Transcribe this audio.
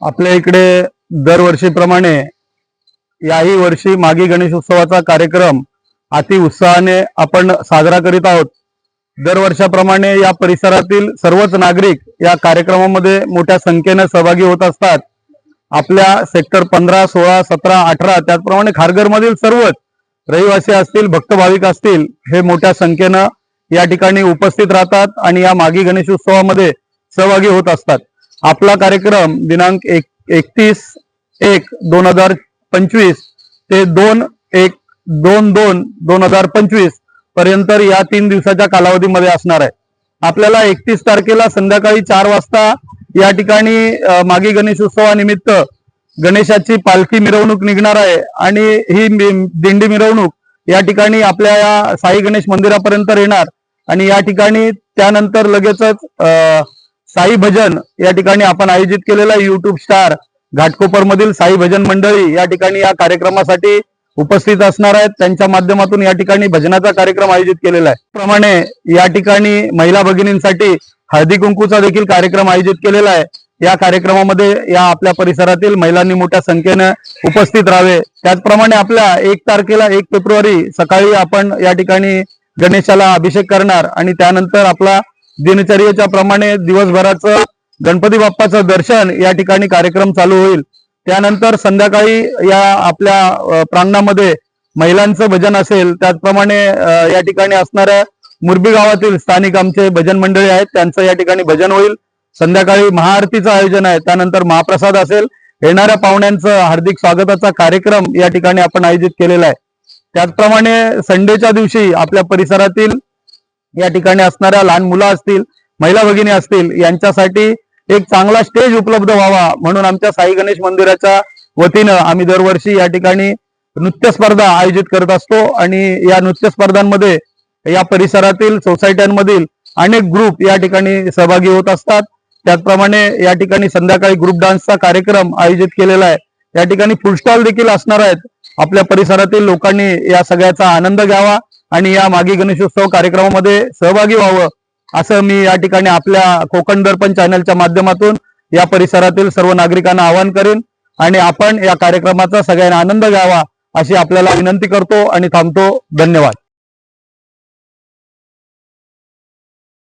आपल्या इकडे दरवर्षीप्रमाणे याही वर्षी मागी गणेश उत्सवाचा कार्यक्रम अति उत्साहाने आपण साजरा करीत आहोत. दरवर्षाप्रमाणे या परिसरातील सर्वच नागरिक या कार्यक्रमामध्ये मोठ्या संख्येने सहभागी होत असतात. आपल्या सेक्टर पंधरा सोळा सतरा अठरा त्याचप्रमाणे खारघरमधील सर्वच रहिवासी असतील भक्त भाविक असतील हे मोठ्या संख्येनं या ठिकाणी उपस्थित राहतात आणि या मागी गणेश उत्सवामध्ये सहभागी होत असतात. आपला कार्यक्रम दिनांक एक एकतीस एक दोन हजार पंचवीस ते दोन एक दोन दोन दोन हजार पंचवीसपर्यंत या तीन दिवसाच्या कालावधीमध्ये असणार आहे. आपल्याला एकतीस तारखेला संध्याकाळी चार वाजता या ठिकाणी मागी गणेश उत्सवानिमित्त गणेशाची पालखी मिरवणूक निघणार आहे आणि ही दिंडी मिरवणूक या ठिकाणी आपल्या या साई गणेश मंदिरापर्यंत येणार आणि या ठिकाणी त्यानंतर लगेचच अ, साई भजन या ठिकाणी आपण आयोजित केलेला युट्यूब स्टार घाटकोपर मधील साई भजन मंडळी या ठिकाणी या कार्यक्रमासाठी उपस्थित असणार आहेत. त्यांच्या माध्यमातून या ठिकाणी भजनाचा कार्यक्रम आयोजित केलेला आहे. प्रमाणे या ठिकाणी महिला भगिनींसाठी हळदी कुंकूचा देखील कार्यक्रम आयोजित केलेला आहे. या कार्यक्रमामध्ये या आपल्या परिसरातील महिलांनी मोठ्या संख्येने उपस्थित राहावे. त्याचप्रमाणे आपल्या एक तारखेला एक फेब्रुवारी सकाळी आपण या ठिकाणी गणेशाला अभिषेक करणार आणि त्यानंतर आपला दिनचर्येच्या प्रमाणे दिवसभराचं गणपती बाप्पाचं दर्शन या ठिकाणी कार्यक्रम चालू होईल. त्यानंतर संध्याकाळी या आपल्या प्रांगणामध्ये महिलांचं भजन असेल त्याचप्रमाणे या ठिकाणी असणाऱ्या मुरबी गावातील स्थानिक आमचे भजन मंडळी आहेत त्यांचं या ठिकाणी भजन होईल. संध्याकाळी महाआरतीचं आयोजन आहे त्यानंतर महाप्रसाद असेल. येणाऱ्या पाहुण्यांचं हार्दिक स्वागताचा कार्यक्रम या ठिकाणी आपण आयोजित केलेला आहे. त्याचप्रमाणे संडेच्या दिवशी आपल्या परिसरातील या ठिकाणी असणाऱ्या लहान मुलं असतील महिला भगिनी असतील यांच्यासाठी एक चांगला स्टेज उपलब्ध व्हावा म्हणून आमच्या साई गणेश मंदिराच्या वतीनं आम्ही दरवर्षी या ठिकाणी नृत्य स्पर्धा आयोजित करत असतो आणि या नृत्य स्पर्धांमध्ये या परिसरातील सोसायट्यांमधील अनेक ग्रुप या ठिकाणी सहभागी होत असतात. त्याचप्रमाणे या ठिकाणी संध्याकाळी ग्रुप डान्सचा कार्यक्रम आयोजित केलेला आहे. या ठिकाणी फुल स्टॉल देखील असणार आहेत. आपल्या परिसरातील लोकांनी या सगळ्याचा आनंद घ्यावा. आणि या मागी गणेशोत्सव कार्यक्रमामध्ये सहभागी व्हावं असं मी या ठिकाणी आपल्या कोकण दर्पण चॅनलच्या माध्यमातून या परिसरातील सर्व नागरिकांना आवाहन करेन. आणि आपण या कार्यक्रमाचा सगळ्यांना आनंद घ्यावा अशी आपल्याला विनंती करतो आणि थांबतो. धन्यवाद.